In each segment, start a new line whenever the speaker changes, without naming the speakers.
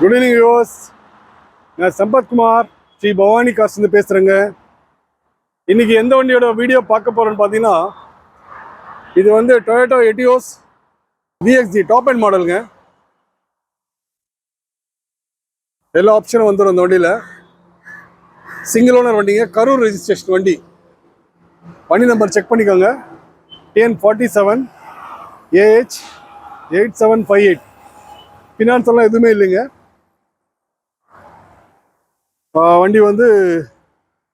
Good evening use நான் சம்பத்குமார் ஸ்ரீ பவானி காசுலேருந்து பேசுகிறேங்க இன்றைக்கி எந்த வண்டியோட வீடியோ பார்க்க போகிறோன்னு பார்த்தீங்கன்னா இது வந்து Toyota Etios VXI top end மாடலுங்க எல்லா ஆப்ஷனும் வந்துடும் அந்த வண்டியில். சிங்கிள் ஓனர் வண்டிங்க கரூர் ரெஜிஸ்ட்ரேஷன் வண்டி. வண்டி நம்பர் செக் பண்ணிக்கோங்க. TN forty seven AH eight seven five eight finance எல்லாம் எதுவுமே இல்லைங்க. வண்டி வந்து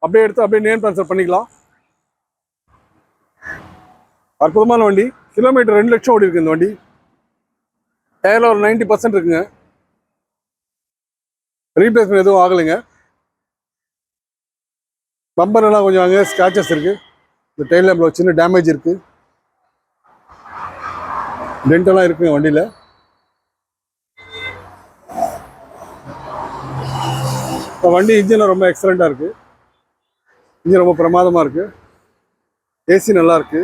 அப்படியே எடுத்து அப்படியே நேம் ட்ரான்ஸ்ஃபர் பண்ணிக்கலாம். அற்புதமான வண்டி. கிலோமீட்டர் ரெண்டு லட்சம் ஓடி இருக்கு இந்த வண்டி. டயரில் ஒரு நைன்டி பர்சன்ட் இருக்குங்க. ரீப்ளேஸ்மெண்ட் எதுவும் ஆகலைங்க. பம்பர் எல்லாம் கொஞ்சம் அங்கே ஸ்க்ராச்சஸ் இருக்குது இந்த டெயில் லேம்பில் சின்ன டேமேஜ் இருக்குது டென்ட்டெல்லாம் இருக்குங்க வண்டியில். இப்போ வண்டி இன்ஜின் ரொம்ப எக்ஸலண்ட்டாக இருக்குது இன்ஜின் ரொம்ப பிரமாதமாக இருக்குது ஏசி நல்லா இருக்குது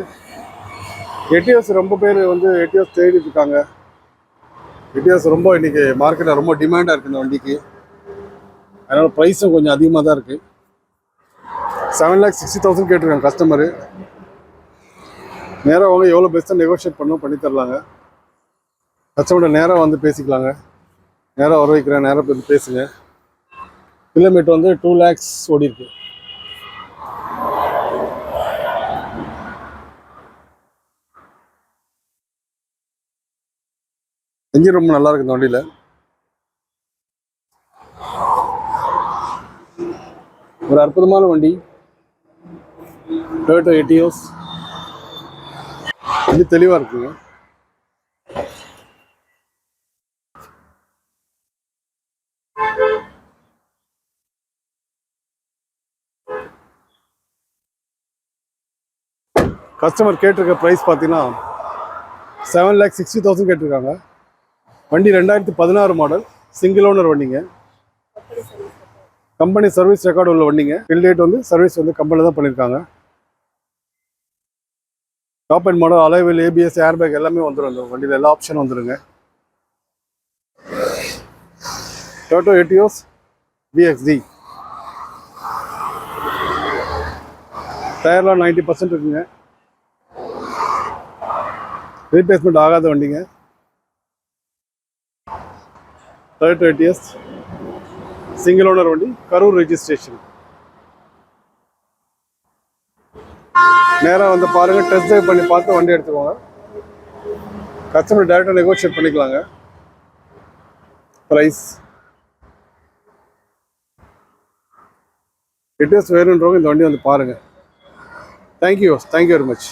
எட்டிஎஸ் ரொம்ப பேர் வந்து எட்டிஎஸ் தேடிட்டு இருக்காங்க எட்டிஎஸ் ரொம்ப இன்றைக்கி மார்க்கெட்டில் ரொம்ப டிமாண்டாக இருக்குது இந்த வண்டிக்கு. அதனால் ப்ரைஸும் கொஞ்சம் அதிகமாக தான் இருக்குது செவன் லேக் சிக்ஸ்டி தௌசண்ட் கேட்டிருக்காங்க கஸ்டமரு நேராக அவங்க எவ்வளோ பெஸ்ட்டாக நெகோஷியேட் பண்ணோம் பண்ணி தரலாங்க. கஸ்டமர்கிட்ட நேராக வந்து பேசிக்கலாங்க. நேராக வர வைக்கிறேன் நேராக போய் பேசுங்க. கிலோமீட்டர் வந்து டூ லேக்ஸ் ஓடி இருக்கு என்ஜின் ரொம்ப நல்லா இருக்கு இந்த வண்டியில். ஒரு அற்புதமான வண்டி. டொயோட்டோ எட்டியோஸ் வண்டி தெளிவாக இருக்குங்க. கஸ்டமர் கேட்டிருக்க ப்ரைஸ் பார்த்தீங்கன்னா செவன் லேக் சிக்ஸ்டி தௌசண்ட் கேட்டிருக்காங்க. வண்டி ரெண்டாயிரத்தி பதினாறு மாடல் சிங்கிள் ஓனர் வண்டிங்க. கம்பெனி சர்வீஸ் ரெக்கார்டு உள்ள வண்டிங்க. பில் டேட் வந்து சர்வீஸ் வந்து கம்பெனியில் தான் பண்ணியிருக்காங்க top end model alloy wheel ABS airbag எல்லாமே வந்துடும் இந்த வண்டியில் எல்லா ஆப்ஷனும் வந்துருங்க. டோட்டோ எட்டியோஸ் பிஎக்ஸ்டி டயர்லாம் நைன்டி பர்சன்ட் இருக்குங்க. ரீப்ளேஸ்மெண்ட் ஆகாத வண்டிங்க. தேர்ட் எட்டிஎஸ் சிங்கிள் ஓனர் வண்டி கரூர் ரெஜிஸ்ட்ரேஷன் நேராக வந்து பாருங்கள் டெஸ்ட் ட்ரைவ் பண்ணி பார்த்து வண்டி எடுத்துக்கோங்க. கஸ்டமர் டேரெக்டாக நெகோஷியேட் பண்ணிக்கலாங்க. ப்ரைஸ் எட்டிஎஸ் வேணுன்றவங்க இந்த வண்டி வந்து பாருங்கள் தேங்க்யூ தேங்க்யூ வெரி மச்